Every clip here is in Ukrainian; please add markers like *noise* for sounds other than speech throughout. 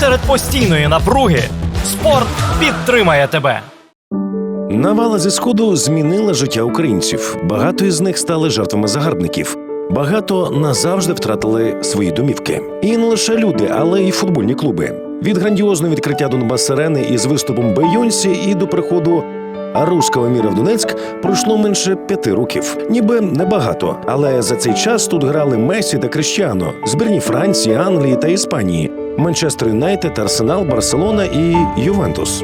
серед постійної напруги спорт підтримає тебе. Навала зі сходу змінила життя українців. Багато із них стали жертвами загарбників. Багато назавжди втратили свої домівки. І не лише люди, але й футбольні клуби. Від грандіозного відкриття Донбас Арени із виступом Бейонсі і до приходу Руського міра в Донецьк пройшло менше п'яти років. Ніби небагато, але за цей час тут грали Месі та Крещано, збірні Франції, Англії та Іспанії, Манчестер Юнайтед, Арсенал, Барселона і Ювентус.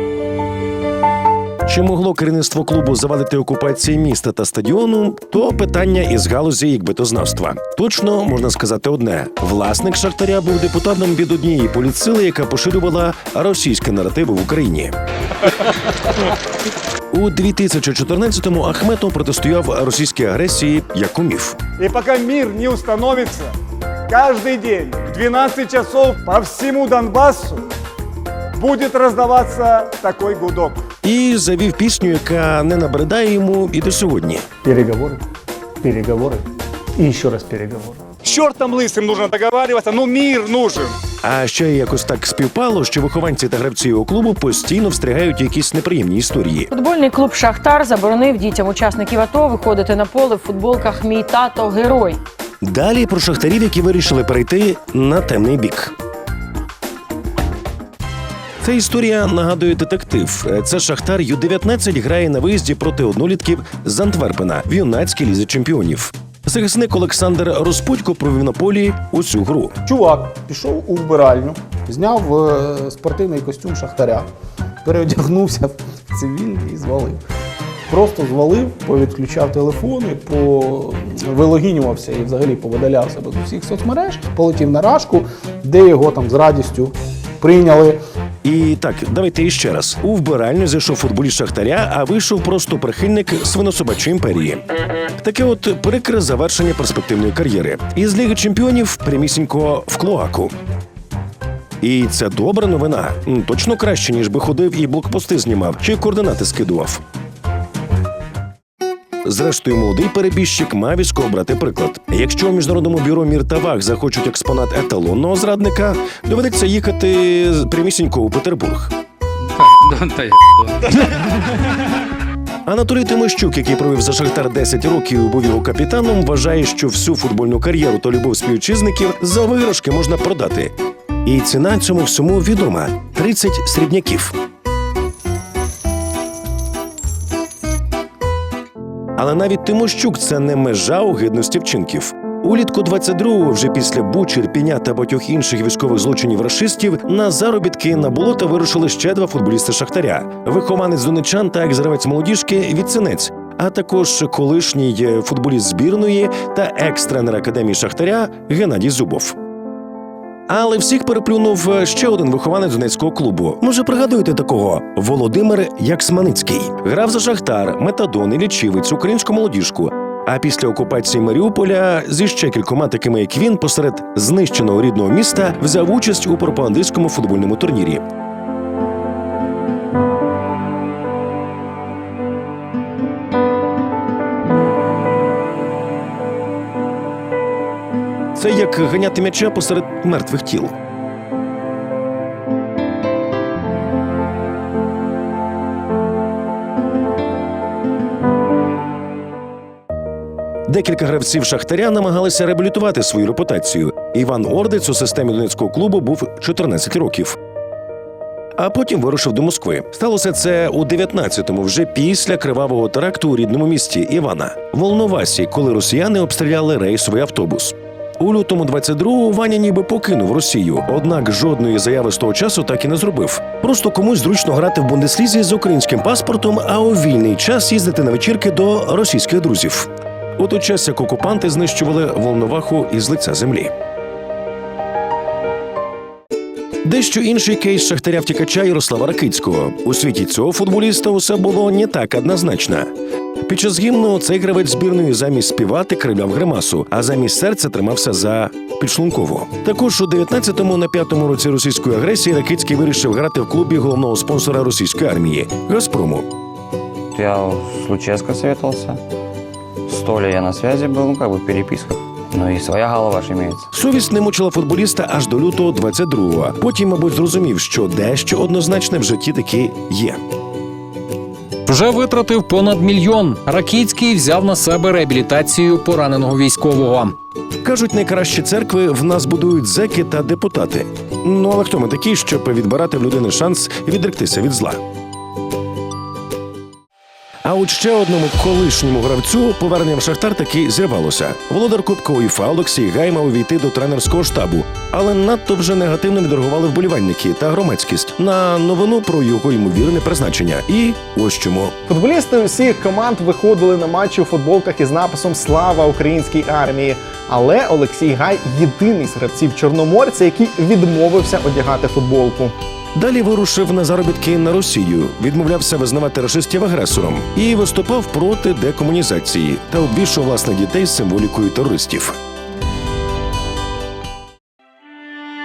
Чи могло керівництво клубу завадити окупації міста та стадіону? То питання із галузі якбитознавства. Точно можна сказати одне: власник шахтаря був депутатом від однієї політсили, яка поширювала російські наративи в Україні. У 2014-му Ахметов протистояв російській агресії як умів. И пока мир не установится, каждый день в 12 часов по всему Донбассу будет раздаваться такой гудок. І завів пісню, яка не набридає йому і до сьогодні. Переговоры, переговоры и еще раз переговоры. С чертом лысым нужно договариваться, но мир нужен. А ще якось так співпало, що вихованці та гравці його клубу постійно встрягають у якісь неприємні історії. Футбольний клуб Шахтар заборонив дітям учасників АТО виходити на поле в футболках Мій тато герой. Далі про шахтарів, які вирішили перейти на темний бік. Ця історія нагадує детектив. Це Шахтар Ю-19 грає на виїзді проти однолітків з Антверпена в юнацькій лізі чемпіонів. Захисник Олександр Розпудько провів на полі усю гру. Чувак пішов у вбиральню, зняв е, спортивний костюм шахтаря, переодягнувся в цивільний і звалив. Просто звалив, повідключав телефони, повилогінювався і взагалі повидаляв себе з усіх соцмереж, полетів на рашку, де його там з радістю прийняли. І так, давайте іще раз. У вбиральню зайшов футболіст Шахтаря, а вийшов просто прихильник свинособачої імперії. Таке от прикре завершення перспективної кар'єри. Із Ліги Чемпіонів прямісінько в клоаку. І це добра новина. Точно краще, ніж би ходив і блокпости знімав чи координати скидував. Зрештою, молодий перебіжчик мав із кого брати приклад. Якщо у міжнародному бюро мір та ваг захочуть експонат еталонного зрадника, доведеться їхати прямісінько у Петербург. *laughs* Анатолій Тимощук, який провів за Шахтар 10 років і був його капітаном, вважає, що всю футбольну кар'єру та любов співвітчизників за виграшки можна продати. І ціна цьому всьому відома 30 срібняків. Але навіть Тимощук це не межа огидності вчинків. Улітку 22-го, вже після Бучі, Ірпіня та багатьох інших військових злочинів рашистів, на заробітки на болота вирушили ще два футболісти Шахтаря: вихованець донечан та екс-гравець молодіжки Віценець, а також колишній футболіст збірної та екс-тренер академії Шахтаря Геннадій Зубов. Але всіх переплюнув е, ще один вихованець донецького клубу. Може, пригадуєте такого Володимир Яксманицький. Грав за Шахтар, Метадон і Лічівець, українську молодіжку. А після окупації Маріуполя зі ще кількома такими, як він, посеред знищеного рідного міста взяв участь у пропагандистському футбольному турнірі. Це як ганяти м'яча посеред мертвих тіл. Декілька гравців Шахтаря намагалися реабілітувати свою репутацію. Іван Ордець у системі донецького клубу був 14 років. А потім вирушив до Москви. Сталося це у 19-му, вже після кривавого теракту у рідному місті Івана, Волновасі, коли росіяни обстріляли рейсовий автобус. У лютому 22-го Ваня ніби покинув Росію, однак жодної заяви з того часу так і не зробив. Просто комусь зручно грати в Бундеслізі з українським паспортом, а у вільний час їздити на вечірки до російських друзів. У той час як окупанти знищували Волноваху із лиця землі. Дещо інший кейс шахтаря втікача Ярослава Ракицького. У світі цього футболіста усе було не так однозначно. Під час гімну цей гравець збірної замість співати кривляв гримасу, а замість серця тримався за підшлункову. Також у 19-му на п'ятому році російської агресії Ракицький вирішив грати в клубі головного спонсора російської армії Газпрому. Я с Луческо советовался. С я на связи был, ну, как бы в переписках. Ну и своя голова ж имеется. Совість не мучила футболіста аж до лютого 22-го. Потім, мабуть, зрозумів, що дещо однозначне в житті таки є. Вже витратив понад мільйон. Ракіцький взяв на себе реабілітацію пораненого військового. Кажуть, найкращі церкви в нас будують зеки та депутати. Ну але хто ми такі, щоб відбирати в людини шанс відректися від зла? А от ще одному колишньому гравцю повернення в Шахтар таки зірвалося. Володар Кубка УЄФА Олексій Гай мав увійти до тренерського штабу, але надто вже негативно відреагували вболівальники та громадськість на новину про його ймовірне призначення. І ось чому. Футболісти усіх команд виходили на матчі у футболках із написом Слава українській армії. Але Олексій Гай єдиний з гравців чорноморця, який відмовився одягати футболку. Далі вирушив на заробітки на Росію, відмовлявся визнавати рашистів агресором і виступав проти декомунізації та обвішував власних дітей з символікою терористів.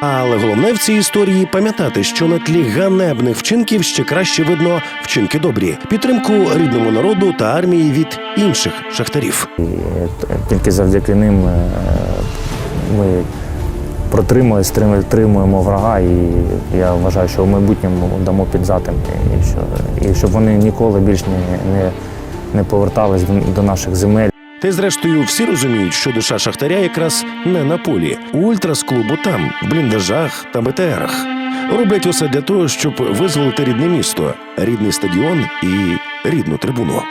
Але головне в цій історії пам'ятати, що на тлі ганебних вчинків ще краще видно вчинки добрі, підтримку рідному народу та армії від інших шахтарів. Тільки завдяки ним е, ми протримуємо, стримуємо врага, і я вважаю, що в майбутньому дамо підзатим, і, що, і щоб вони ніколи більш не, не, не повертались до, до наших земель. Та зрештою всі розуміють, що душа шахтаря якраз не на полі. У ультрас-клубу там, в бліндажах та БТРах. Роблять усе для того, щоб визволити рідне місто, рідний стадіон і рідну трибуну.